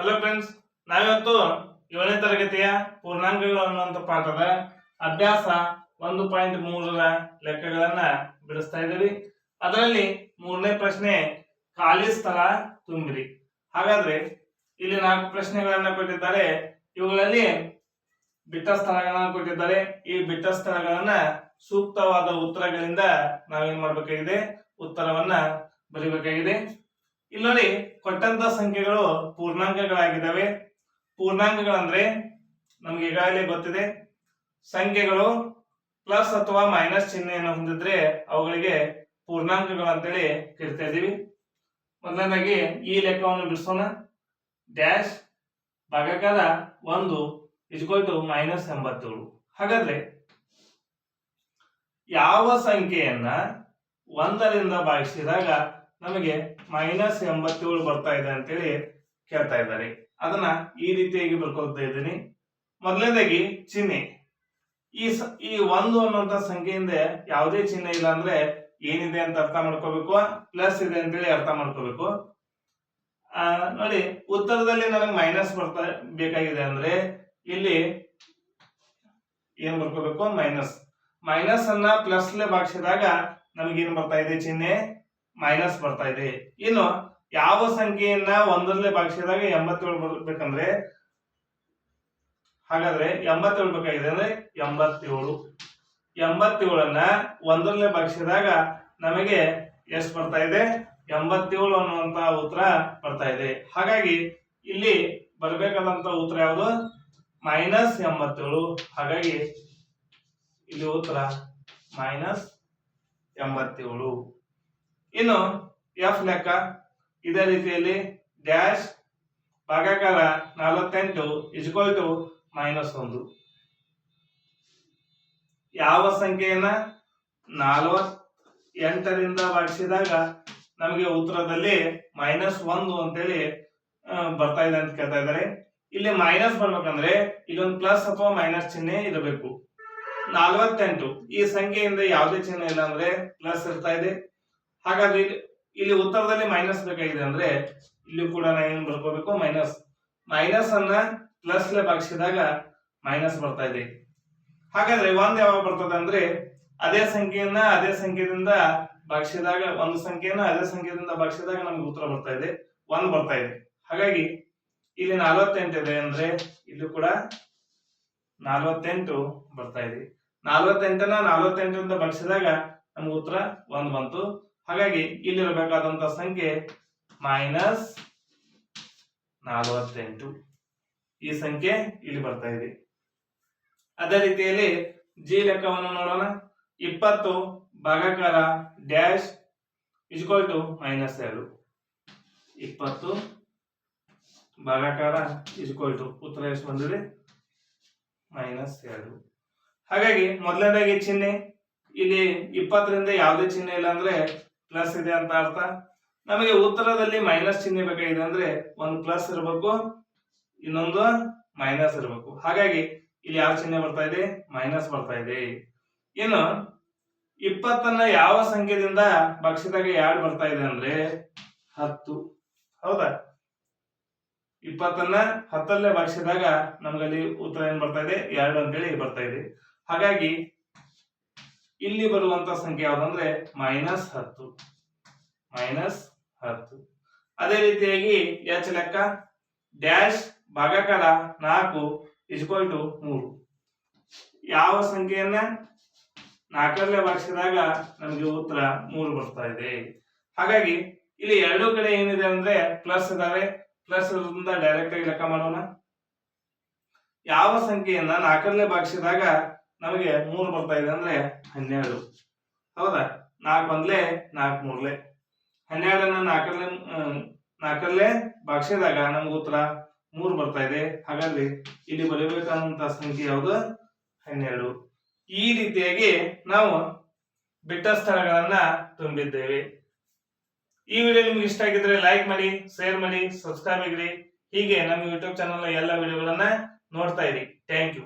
Hello friends ನಾವಿವತ್ತು ಏಳನೇ ತರಗತಿಯ ಪೂರ್ಣಾಂಕಗಳು ಅನ್ನುವಂಥ ಪಾಠದ ಅಭ್ಯಾಸ ಒಂದು ಪಾಯಿಂಟ್ ಮೂರರ ಲೆಕ್ಕಗಳನ್ನ ಬಿಡಿಸ್ತಾ ಇದ್ದೀವಿ. ಅದರಲ್ಲಿ ಮೂರನೇ ಪ್ರಶ್ನೆ, ಖಾಲಿ ಸ್ಥಳ ತುಂಬಿರಿ. ಹಾಗಾದ್ರೆ ಇಲ್ಲಿ ನಾಲ್ಕು ಪ್ರಶ್ನೆಗಳನ್ನ ಕೊಟ್ಟಿದ್ದಾರೆ. ಇವುಗಳಲ್ಲಿ ಬಿಟ್ಟ ಸ್ಥಳಗಳನ್ನ ಕೊಟ್ಟಿದ್ದಾರೆ. ಈ ಬಿಟ್ಟ ಸ್ಥಳಗಳನ್ನ ಸೂಕ್ತವಾದ ಉತ್ತರಗಳಿಂದ ನಾವೇನ್ ಮಾಡ್ಬೇಕಾಗಿದೆ? ಉತ್ತರವನ್ನ ಬರಿಬೇಕಾಗಿದೆ. ಇಲ್ಲಿ ಕೊಟ್ಟಂತ ಸಂಖ್ಯೆಗಳು ಪೂರ್ಣಾಂಕಗಳಾಗಿದ್ದಾವೆ. ಪೂರ್ಣಾಂಕಗಳಂದ್ರೆ ನಮ್ಗೆ ಈಗಾಗಲೇ ಗೊತ್ತಿದೆ. ಸಂಖ್ಯೆಗಳು ಪ್ಲಸ್ ಅಥವಾ ಮೈನಸ್ ಚಿಹ್ನೆಯನ್ನು ಹೊಂದಿದ್ರೆ ಅವುಗಳಿಗೆ ಪೂರ್ಣಾಂಕಗಳು ಅಂತೇಳಿ ಕರಿತಾ ಇದ್ದೀವಿ. ಮೊದಲನೇದಾಗಿ ಈ ಲೆಕ್ಕವನ್ನು ಬಿಡಿಸೋಣ. ಡ್ಯಾಶ್ ಭಾಗಕಾರ ಒಂದು ಇಜ್ಕೋಲ್ ಟು ಮೈನಸ್ ಎಂಬತ್ತೇಳು. ಹಾಗಾದ್ರೆ ಯಾವ ಸಂಖ್ಯೆಯನ್ನ ಒಂದರಿಂದ ಭಾಗಿಸಿದಾಗ ನಮಗೆ ಮೈನಸ್ ಎಂಬತ್ತೇಳು ಬರ್ತಾ ಇದೆ ಅಂತೇಳಿ ಕೇಳ್ತಾ ಇದ್ದಾರೆ. ಅದನ್ನ ಈ ರೀತಿಯಾಗಿ ಬರ್ಕೊಳ್ತಾ ಇದ್ದೀನಿ. ಮೊದಲನೇದಾಗಿ ಚಿಹ್ನೆ. ಈ ಈ ಒಂದು ಅನ್ನುವಂತ ಸಂಖ್ಯೆಯಿಂದ ಯಾವುದೇ ಚಿಹ್ನೆ ಇಲ್ಲ ಅಂದ್ರೆ ಏನಿದೆ ಅಂತ ಅರ್ಥ ಮಾಡ್ಕೋಬೇಕು ಪ್ಲಸ್ ಇದೆ ಅಂತೇಳಿ ಅರ್ಥ ಮಾಡ್ಕೋಬೇಕು. ಆ, ನೋಡಿ ಉತ್ತರದಲ್ಲಿ ನನಗೆ ಮೈನಸ್ ಬರ್ತಾ ಬೇಕಾಗಿದೆ ಅಂದ್ರೆ ಇಲ್ಲಿ ಏನ್ ಬರ್ಕೋಬೇಕು? ಮೈನಸ್ ಮೈನಸ್ ಅನ್ನ ಪ್ಲಸ್ ಭಾಗಿಸಿದಾಗ ನಮಗೇನು ಬರ್ತಾ ಇದೆ ಚಿಹ್ನೆ? ಮೈನಸ್ ಬರ್ತಾ ಇದೆ. ಇನ್ನು ಯಾವ ಸಂಖ್ಯೆಯನ್ನ ಒಂದರಲ್ಲೇ ಭಾಗಿಸಿದಾಗ ಎಂಬತ್ತೇಳು ಬರ್ಬೇಕಂದ್ರೆ ಹಾಗಾದ್ರೆ ಎಂಬತ್ತೇಳು ಬೇಕಾಗಿದೆ ಅಂದ್ರೆ ಎಂಬತ್ತೇಳು. ಎಂಬತ್ತೇಳನ್ನ ಒಂದರಲ್ಲೇ ಭಾಗಿಸಿದಾಗ ನಮಗೆ ಎಷ್ಟು ಬರ್ತಾ ಇದೆ? ಎಂಬತ್ತೇಳು ಅನ್ನುವಂತ ಉತ್ತರ ಬರ್ತಾ ಇದೆ. ಹಾಗಾಗಿ ಇಲ್ಲಿ ಬರ್ಬೇಕಾದಂತ ಉತ್ತರ ಯಾವುದು? ಮೈನಸ್ ಎಂಬತ್ತೇಳು. ಹಾಗಾಗಿ ಇಲ್ಲಿ ಉತ್ತರ ಮೈನಸ್ ಎಂಬತ್ತೇಳು. ಇನ್ನು ಎಫ್ ಲೆಕ್ಕ ಇದೇ ರೀತಿಯಲ್ಲಿ ಡ್ಯಾಶ್ ಭಾಗಾಕಾರ ನಲವತ್ತೆಂಟು ಇಸ್ಕೊಲ್ ಟು ಮೈನಸ್ ಒಂದು. ಯಾವ ಸಂಖ್ಯೆಯನ್ನ ನಲವತ್ ಎಂಟರಿಂದ ಭಾಗಿಸಿದಾಗ ನಮಗೆ ಉತ್ತರದಲ್ಲಿ ಮೈನಸ್ ಒಂದು ಅಂತೇಳಿ ಬರ್ತಾ ಇದೆ ಅಂತ ಕೇಳ್ತಾ ಇದ್ದಾರೆ. ಇಲ್ಲಿ ಮೈನಸ್ ಬರ್ಬೇಕಂದ್ರೆ ಇಲ್ಲೊಂದು ಪ್ಲಸ್ ಅಥವಾ ಮೈನಸ್ ಚಿಹ್ನೆ ಇರಬೇಕು. ನಲವತ್ತೆಂಟು ಈ ಸಂಖ್ಯೆಯಿಂದ ಯಾವುದೇ ಚಿಹ್ನೆ ಇಲ್ಲ ಅಂದ್ರೆ ಪ್ಲಸ್ ಇರ್ತಾ ಇದೆ. ಹಾಗಾದ್ರೆ ಇಲ್ಲಿ ಉತ್ತರದಲ್ಲಿ ಮೈನಸ್ ಬೇಕಾಗಿದೆ ಅಂದ್ರೆ ಇಲ್ಲಿ ಕೂಡ ನಾನು ಏನು ಬರ್ಕೋಬೇಕು? ಮೈನಸ್ ಮೈನಸ್ ಅನ್ನ ಪ್ಲಸ್ ಲೆ ಭಾಗಿಸಿದಾಗ ಮೈನಸ್ ಬರ್ತಾ ಇದೆ. ಹಾಗಾದ್ರೆ ಒಂದ್ ಯಾವಾಗ ಬರ್ತದೆ ಅಂದ್ರೆ ಅದೇ ಸಂಖ್ಯೆಯನ್ನ ಅದೇ ಸಂಖ್ಯೆಯಿಂದ ಭಾಗಿಸಿದಾಗ ಒಂದು ಸಂಖ್ಯೆಯನ್ನ ಅದೇ ಸಂಖ್ಯೆಯಿಂದ ಭಾಗಿಸಿದಾಗ ನಮ್ಗೆ ಉತ್ತರ ಬರ್ತಾ ಇದೆ. ಒಂದ್ ಬರ್ತಾ ಇದೆ. ಹಾಗಾಗಿ ಇಲ್ಲಿ ನಲವತ್ತೆಂಟು ಇದೆ ಅಂದ್ರೆ ಇಲ್ಲಿ ಕೂಡ ನಲವತ್ತೆಂಟು ಬರ್ತಾ ಇದೆ. ನಲವತ್ತೆಂಟನ್ನ ನಲವತ್ತೆಂಟರಿಂದ ಭಾಗಿಸಿದಾಗ ನಮ್ಗೆ ಉತ್ತರ ಒಂದ್ ಬಂತು. ಹಾಗಾಗಿ ಇಲ್ಲಿರಬೇಕಾದಂತ ಸಂಖ್ಯೆ ಮೈನಸ್ ನಲವತ್ತೆಂಟು. ಈ ಸಂಖ್ಯೆ ಇಲ್ಲಿ ಬರ್ತಾ ಇದೆ. ಅದೇ ರೀತಿಯಲ್ಲಿ ಜಿ ಲೆಕ್ಕವನ್ನು ನೋಡೋಣ. ಇಪ್ಪತ್ತು ಭಾಗಕಾರ dash is equal to minus ಎರಡು. ಇಪ್ಪತ್ತು ಭಾಗಾಕಾರ ಇಸ್ಕೊಲ್ ಟು ಉತ್ತರ ಎಷ್ಟು ಬಂದಿದೆ? ಮೈನಸ್ ಎರಡು. ಹಾಗಾಗಿ ಮೊದಲನೇದಾಗಿ ಚಿಹ್ನೆ. ಇಲ್ಲಿ ಇಪ್ಪತ್ತರಿಂದ ಯಾವುದೇ ಚಿಹ್ನೆ ಇಲ್ಲ ಅಂದ್ರೆ ಪ್ಲಸ್ ಇದೆ ಅಂತ ಅರ್ಥ? ನಮಗೆ ಉತ್ತರದಲ್ಲಿ ಮೈನಸ್ ಚಿಹ್ನೆ ಬೇಕಾಗಿದೆ ಅಂದ್ರೆ ಒಂದು ಪ್ಲಸ್ ಇರಬೇಕು, ಇನ್ನೊಂದು ಮೈನಸ್ ಇರಬೇಕು. ಹಾಗಾಗಿ ಇಲ್ಲಿ ಯಾವ ಚಿಹ್ನೆ ಬರ್ತಾ ಇದೆ? ಮೈನಸ್ ಬರ್ತಾ ಇದೆ. ಇನ್ನು ಇಪ್ಪತ್ತನ್ನ ಯಾವ ಸಂಖ್ಯೆದಿಂದ ಭಕ್ಷ್ಯದಾಗ ಎರಡು ಬರ್ತಾ ಇದೆ ಅಂದ್ರೆ ಹತ್ತು. ಹೌದಾ? ಇಪ್ಪತ್ತನ್ನ ಹತ್ತಲ್ಲೇ ಭಕ್ಷ್ಯದಾಗ ನಮ್ಗಲ್ಲಿ ಉತ್ತರ ಏನ್ ಬರ್ತಾ ಇದೆ? ಎರಡು ಅಂತೇಳಿ ಬರ್ತಾ ಇದೆ. ಹಾಗಾಗಿ ಇಲ್ಲಿ ಬರುವಂತ ಸಂಖ್ಯೆ ಯಾವ್ದಂದ್ರೆ ಮೈನಸ್ ಹತ್ತು ಮೈನಸ್ ಹತ್ತು. ಅದೇ ರೀತಿಯಾಗಿ ಎಚ್ ಲೆಕ್ಕ ಡ್ಯಾಶ್ ಭಾಗಾಕಾರ ನಾಲ್ಕು ಇಸ್ಕೋಲ್ ಟು ಮೂರು. ಯಾವ ಸಂಖ್ಯೆಯನ್ನ ನಾಲ್ಕರಲ್ಲೇ ಭಾಗಿಸಿದಾಗ ನಮಗೆ ಉತ್ತರ ಮೂರು ಬರ್ತಾ ಇದೆ. ಹಾಗಾಗಿ ಇಲ್ಲಿ ಎರಡು ಕಡೆ ಏನಿದೆ ಅಂದ್ರೆ ಪ್ಲಸ್ ಇದಾವೆ. ಪ್ಲಸ್ ಇರೋದ್ರಿಂದ ಡೈರೆಕ್ಟ್ ಆಗಿ ಲೆಕ್ಕ ಮಾಡೋಣ. ಯಾವ ಸಂಖ್ಯೆಯನ್ನ ನಾಲ್ಕರಲ್ಲೇ ಭಾಗಿಸಿದಾಗ ನಮಗೆ ಮೂರು ಬರ್ತಾ ಇದೆ ಅಂದ್ರೆ ಹನ್ನೆರಡು. ಹೌದಾ? ನಾಲ್ಕು ಒಂದ್ಲೆ ನಾಲ್ಕು ಮೂರ್ಲೆ. ಹನ್ನೆರಡನ್ನ ನಾಲ್ಕರಲ್ಲೇ ನಾಲ್ಕರಲ್ಲೇ ಭಾಗಿಸಿದಾಗ ನಮ್ಗೆ ಉತ್ತರ ಮೂರು ಬರ್ತಾ ಇದೆ. ಹಾಗಾದ್ರೆ ಇಲ್ಲಿ ಬರೀಬೇಕಾದಂತ ಸಂಖ್ಯೆ ಯಾವುದು? ಹನ್ನೆರಡು. ಈ ರೀತಿಯಾಗಿ ನಾವು ಬಿಟ್ಟ ಸ್ಥಳಗಳನ್ನ ತುಂಬಿದ್ದೇವೆ. ಈ ವಿಡಿಯೋ ನಿಮ್ಗೆ ಇಷ್ಟ ಆಗಿದ್ರೆ ಲೈಕ್ ಮಾಡಿ ಶೇರ್ ಮಾಡಿ ಸಬ್ಸ್ಕ್ರೈಬ್ ಆಗಿರಿ ಹೀಗೆ ನಮ್ಮ ಯೂಟ್ಯೂಬ್ ಚಾನಲ್ ಎಲ್ಲ ವಿಡಿಯೋಗಳನ್ನ ನೋಡ್ತಾ ಇರಿ. Thank you